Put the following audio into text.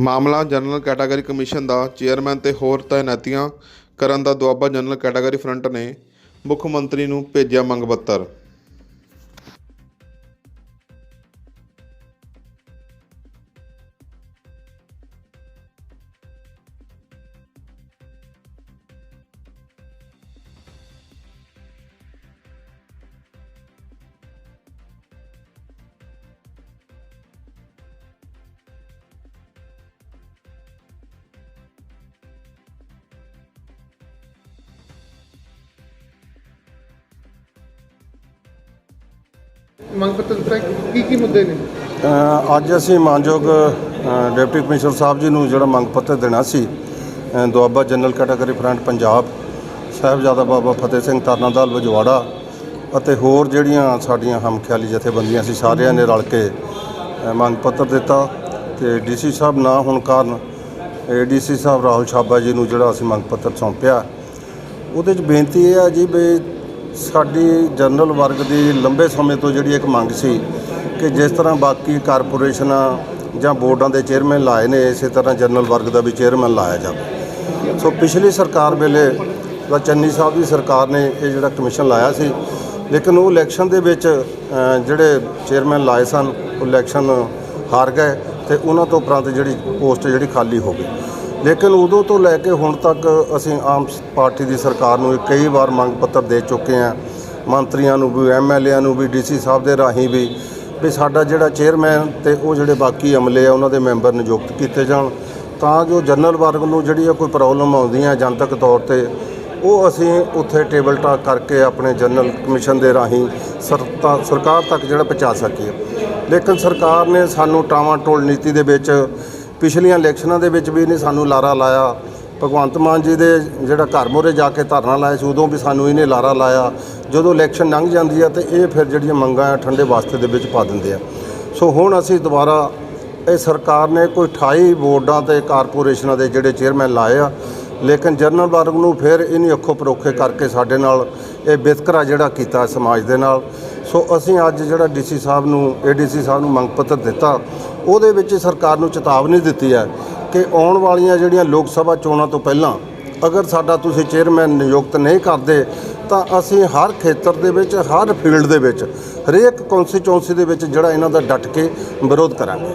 ਮਾਮਲਾ general category commission ਦਾ chairman ਤੇ ਹੋਰ ਤਾਇਨਾਤੀਆਂ ਕਰਨ ਦਾ ਦੁਆਬਾ ਜਨਰਲ ਕੈਟਾਗਰੀ ਫਰੰਟ ਨੇ ਮੁੱਖ ਮੰਤਰੀ ਨੂੰ ਭੇਜਿਆ ਮੰਗ ਪੱਤਰ। ਮੰਗ ਪੱਤਰ ਦਿੱਤਾ ਕੀ ਕੀ ਮੁੱਦੇ ਨੇ? ਅੱਜ ਅਸੀਂ ਮਾਨਯੋਗ ਡਿਪਟੀ ਕਮਿਸ਼ਨਰ ਸਾਹਿਬ ਜੀ ਨੂੰ ਜਿਹੜਾ ਮੰਗ ਪੱਤਰ ਦੇਣਾ ਸੀ Doaba general category front Punjab, Sahibzada Baba Fateh Singh ਤਰਨਾਦਲ ਵਜਵਾੜਾ ਅਤੇ ਹੋਰ ਜਿਹੜੀਆਂ ਸਾਡੀਆਂ ਹਮਖਿਆਲੀ ਜਥੇਬੰਦੀਆਂ ਸੀ, ਸਾਰਿਆਂ ਨੇ ਰਲ ਕੇ ਮੰਗ ਪੱਤਰ ਦਿੱਤਾ ਤੇ ਡੀਸੀ ਸਾਹਿਬ ਨਾ ਹੋਣ ਕਾਰਨ ਏਡੀਸੀ ਸਾਹਿਬ ਰਾਹੁਲ ਛਾਬਾ ਜੀ ਨੂੰ ਜਿਹੜਾ ਅਸੀਂ ਮੰਗ ਪੱਤਰ ਸੌਂਪਿਆ। ਉਹਦੇ 'ਚ ਬੇਨਤੀ ਇਹ ਆ ਜੀ ਵੀ ਸਾਡੀ ਜਨਰਲ ਵਰਗ ਦੀ ਲੰਬੇ ਸਮੇਂ ਤੋਂ ਜਿਹੜੀ ਇੱਕ ਮੰਗ ਸੀ ਕਿ ਜਿਸ ਤਰ੍ਹਾਂ ਬਾਕੀ ਕਾਰਪੋਰੇਸ਼ਨਾਂ ਜਾਂ ਬੋਰਡਾਂ ਦੇ ਚੇਅਰਮੈਨ ਲਾਏ ਨੇ, ਇਸੇ ਤਰ੍ਹਾਂ ਜਨਰਲ ਵਰਗ ਦਾ ਵੀ ਚੇਅਰਮੈਨ ਲਾਇਆ ਜਾਵੇ। ਸੋ ਪਿਛਲੀ ਸਰਕਾਰ ਵੇਲੇ ਦਾ ਚੰਨੀ ਸਾਹਿਬ ਦੀ ਸਰਕਾਰ ਨੇ ਇਹ ਜਿਹੜਾ ਕਮਿਸ਼ਨ ਲਾਇਆ ਸੀ, ਲੇਕਿਨ ਉਹ ਇਲੈਕਸ਼ਨ ਦੇ ਵਿੱਚ ਜਿਹੜੇ ਚੇਅਰਮੈਨ ਲਾਏ ਸਨ, ਉਹ ਇਲੈਕਸ਼ਨ ਹਾਰ ਗਏ ਤੇ ਉਹਨਾਂ ਤੋਂ ਉਪਰੰਤ ਜਿਹੜੀ ਪੋਸਟ ਜਿਹੜੀ ਖਾਲੀ ਹੋ ਗਈ। ਲੇਕਿਨ ਉਦੋਂ ਤੋਂ ਲੈ ਕੇ ਹੁਣ ਤੱਕ ਅਸੀਂ ਆਮ ਪਾਰਟੀ ਦੀ ਸਰਕਾਰ ਨੂੰ ਕਈ ਵਾਰ ਮੰਗ ਪੱਤਰ ਦੇ ਚੁੱਕੇ ਹਾਂ। ਮੰਤਰੀਆਂ ਨੂੰ ਵੀ ਐਮਐਲਏਆਂ ਨੂੰ ਵੀ ਡੀਸੀ ਸਾਹਿਬ ਦੇ ਰਾਹੀਂ ਵੀ ਵੀ ਸਾਡਾ ਜਿਹੜਾ ਚੇਅਰਮੈਨ ਤੇ ਉਹ ਜਿਹੜੇ ਬਾਕੀ ਅਮਲੇ ਆ, ਉਹਨਾਂ ਦੇ ਮੈਂਬਰ ਨਿਯੁਕਤ ਕੀਤੇ ਜਾਣ। ਤਾਂ ਜੋ ਜਨਰਲ ਵਰਗ ਨੂੰ ਜਿਹੜੀ ਆ ਕੋਈ ਪ੍ਰੋਬਲਮ ਆਉਂਦੀਆਂ ਜਨਤਕ ਤੌਰ ਤੇ, ਉਹ ਅਸੀਂ ਉੱਥੇ ਟੇਬਲ ਟਾਕ ਕਰਕੇ ਆਪਣੇ ਜਨਰਲ ਕਮਿਸ਼ਨ ਦੇ ਰਾਹੀਂ ਸਰਤਾ ਸਰਕਾਰ ਤੱਕ ਜਿਹੜਾ ਪਹੁੰਚਾ ਸਕੀਏ। ਲੇਕਿਨ ਸਰਕਾਰ ਨੇ ਸਾਨੂੰ ਟਾਵਾਂ ਟੋਲ ਨੀਤੀ ਦੇ ਵਿੱਚ ਪਿਛਲੀਆਂ ਇਲੈਕਸ਼ਨਾਂ ਦੇ ਵਿੱਚ ਵੀ ਇਹਨੇ ਸਾਨੂੰ ਲਾਰਾ ਲਾਇਆ। ਭਗਵੰਤ ਮਾਨ ਜੀ ਦੇ ਜਿਹੜਾ ਘਰ ਮੋਰੇ ਜਾ ਕੇ ਧਰਨਾ ਲਾਇਆ ਸੀ, ਉਦੋਂ ਵੀ ਸਾਨੂੰ ਇਹਨੇ ਲਾਰਾ ਲਾਇਆ। ਜਦੋਂ ਇਲੈਕਸ਼ਨ ਲੰਘ ਜਾਂਦੀ ਆ ਤੇ ਇਹ ਫਿਰ ਜਿਹੜੀਆਂ ਮੰਗਾਂ ਆ, ਠੰਡੇ ਵਾਸਤੇ ਦੇ ਵਿੱਚ ਪਾ ਦਿੰਦੇ ਆ। ਸੋ ਹੁਣ ਅਸੀਂ ਦੁਬਾਰਾ ਇਹ ਸਰਕਾਰ ਨੇ ਕੋਈ 28 ਬੋਰਡਾਂ ਤੇ ਕਾਰਪੋਰੇਸ਼ਨਾਂ ਦੇ ਜਿਹੜੇ ਚੇਅਰਮੈਨ ਲਾਏ ਆ, ਲੇਕਿਨ ਜਨਰਲ ਵਰਗ ਨੂੰ ਫਿਰ ਇਹਨੀ ਅੱਖੋਂ ਪਰੋਖੇ ਕਰਕੇ ਸਾਡੇ ਨਾਲ ਇਹ ਵਿਤਕਰਾ ਜਿਹੜਾ ਕੀਤਾ ਸਮਾਜ ਦੇ ਨਾਲ। ਸੋ ਅਸੀਂ ਅੱਜ ਜਿਹੜਾ ਡੀਸੀ ਸਾਹਿਬ ਨੂੰ, ਏਡੀਸੀ ਸਾਹਿਬ ਨੂੰ ਮੰਗ ਪੱਤਰ ਦਿੱਤਾ, ਉਹਦੇ ਵਿੱਚ ਸਰਕਾਰ ਨੂੰ ਚੇਤਾਵਨੀ ਦਿੱਤੀ ਹੈ ਕਿ ਆਉਣ ਵਾਲੀਆਂ ਜਿਹੜੀਆਂ ਲੋਕ ਸਭਾ ਚੋਣਾਂ ਤੋਂ ਪਹਿਲਾਂ ਅਗਰ ਸਾਡਾ ਤੁਸੀਂ ਚੇਅਰਮੈਨ ਨਿਯੁਕਤ ਨਹੀਂ ਕਰਦੇ, ਤਾਂ ਅਸੀਂ ਹਰ ਖੇਤਰ ਦੇ ਵਿੱਚ, ਹਰ ਫੀਲਡ ਦੇ ਵਿੱਚ, ਹਰੇਕ ਕੌਂਸਟੀਚੁਐਂਸੀ ਦੇ ਵਿੱਚ ਜਿਹੜਾ ਇਹਨਾਂ ਦਾ ਡਟ ਕੇ ਵਿਰੋਧ ਕਰਾਂਗੇ।